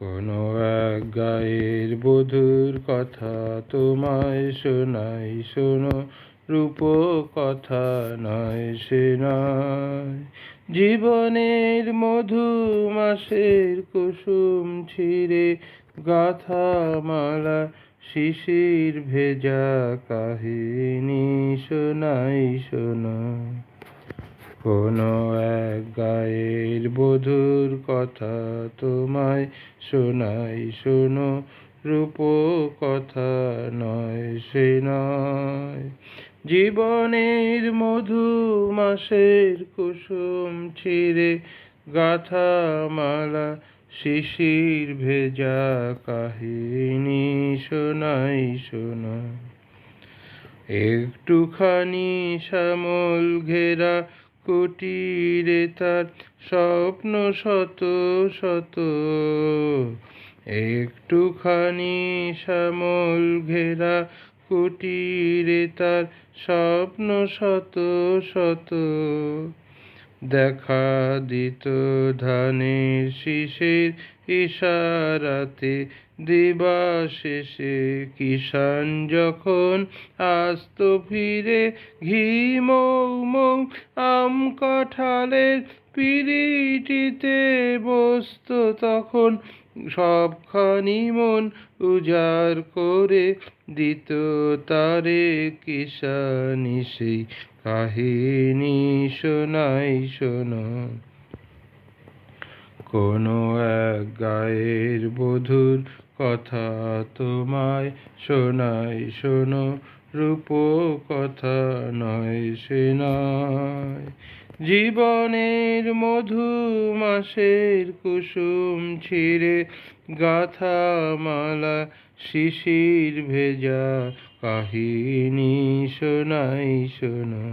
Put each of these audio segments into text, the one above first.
কোনো এক গায়ের বধুর কথা তোমায় শোনাই, শোনো, রূপ কথা নয় সে নয়। জীবনের মধু মাসের কুসুম ছিঁড়ে গাথা মালা শিশির ভেজা কাহিনী শোনাই, শোনো। কোনো এক গায়ের বধুর কথা তোমায় শোনাই শোনো, রূপ কথা নয় সে নয়। জীবনের মধু মাসের কুসুম ছিঁড়ে গাথা মালা শিশির ভেজা কাহিনী শোনাই শোনো। একটুখানি শ্যামল ঘেরা কুটিরে তার স্বপ্ন শত শত। একটুখানি শ্যামল ঘেরা কুটিরে তার স্বপ্ন শত শত। দেখা দিত ধানের শীষের ইশারাতে দিবা শেষে কিষান যখন আস্ত ফিরে ঘি মৌ মৌ আম কাঁঠালের পিরিটিতে বসত তখন সবখানি মন উজাড় করে দিত তারে কিষানি সেই কাহিনী শোনাই শোনো কোনো এক গায়ের বধুর কথা তোমায় শোনাই শোনো, রূপ কথা নয় সে নয়। জীবনের মধু মাসের কুসুম ছিঁড়ে গাথা মালা শিশির ভেজা কাহিনী শোনাই শোনো।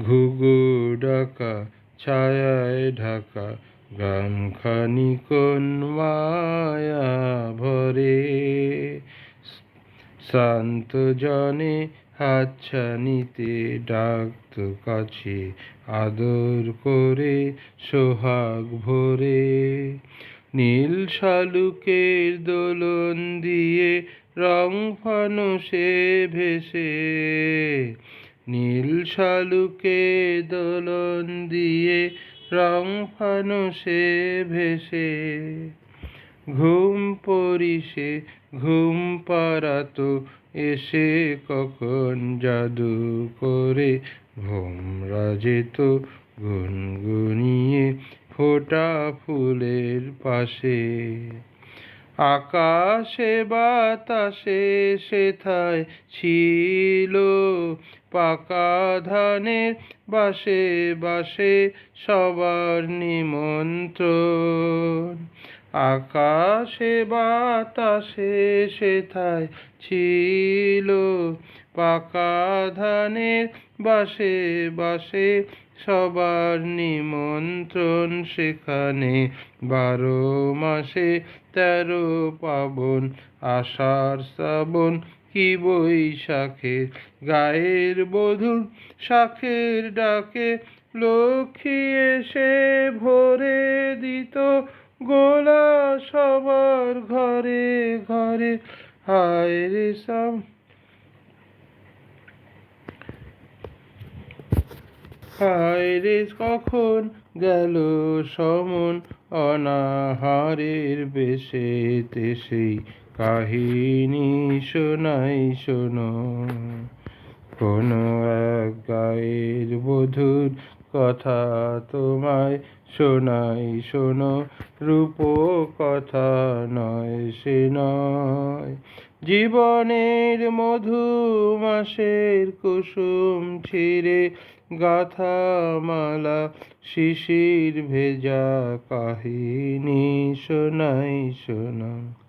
ঘুঘু ডাকা ছায়ায় ঢাকা গ্রামখানি কোন মায়া ভরে। শান্ত জনে হাতছানিতে ডাকত কাছে, আদর করে সোহাগ ভরে। নীল শালুকের দোলন দিয়ে রং ফানুষে ভেসে। নীল শালুকে দোলন দিয়ে রং ফানুষে ভেসে। ঘুম পরিসে ঘুম পাড়াতো এসে কখন জাদু করে ভোমরা যেত গুনগুনিয়ে ফোটা ফুলের পাশে। আকাশে বাতাসে সেথায় ছিল পাকা ধানের বাসে বাসে সবার নিমন্ত্রণ। আকাশে বাতাসে সেথায় ছিল পাকা ধানের বাসে বাসে সবার নিমন্ত্রণ। সেখানে বারো মাসে তেরো পাবন, আষাঢ় শ্রাবণ কি বৈশাখে গায়ের বধূর শাখের ডাকে লক্ষ্মী এসে ভরে দিত গোলা সবার ঘরে ঘরে। হায় রে সাম হায় রে কখন গেল সমন? অনাহারের বেশে সেই কাহিনী শোনাই শোনো, কোনো এক গায়ের বধুর কথা তোমায় শোনাই শোনো, রূপ কথা নয় সে নয়। জীবনের মধু মাসের কুসুম ছিঁড়ে গাথা মালা শিশির ভেজা কাহিনী শোনাই শোনা।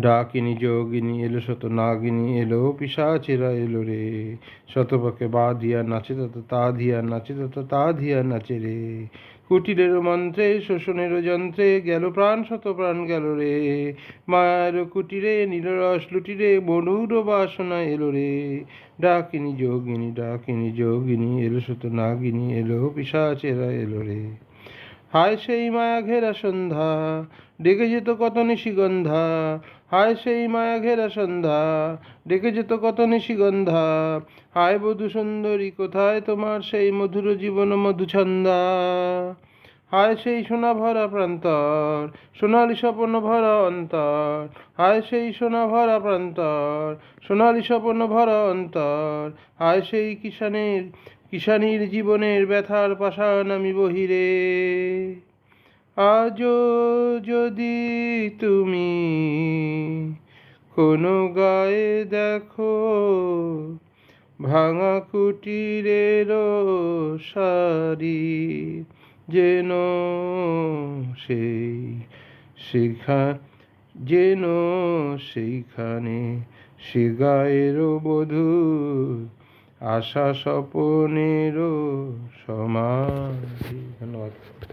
ডাকিনী, যোগিনী এলো, শত নাগিনী এলো, পিসাচেরা এলো রে। শতপক্ষে বা দিয়া নাচে, তত তা ধিয়া নাচে, তত তা ধিয়া নাচে রে। কুটিরের মন্ত্রে শোষণের যন্ত্রে, গেল প্রাণ, শত প্রাণ গেল রে। মায়ের কুটিরে, নীলরস লুটিরে বনুর বাসনা এলো রে। ডাকিনী, যোগিনী ডাকিনী, যোগিনী এলো, শত নাগিনী এলো, পিসাচেরা এলো রে। হায় সেই মায়া ঘেরা সন্ধ্যা, ডেকে যেত কত নিশিগন্ধা। হায় সেই মায়া ঘেরা সন্ধ্যা, ডেকে যেত কত নিশিগন্ধা। হায় বধু সুন্দরী, কোথায় তোমার সেই মধুর জীবন মধুছন্দা হায় সেই সোনা ভরা প্রান্তর, সোনালি স্বপ্ন ভরা অন্তর। হায় সেই সোনা ভরা প্রান্তর, সোনালি স্বপ্ন ভরা অন্তর। হায় সেই কিষানের কিষানীর জীবনের ব্যথার পাশান আমি বহিরে। আজও যদি তুমি কোনো গায়ে দেখো ভাঙা কুটিরের সারি যেন সেই শিখা, যেন সেইখানে সে গায়ের বধূ আশা স্বপনেরও সমাধি। ধন্যবাদ।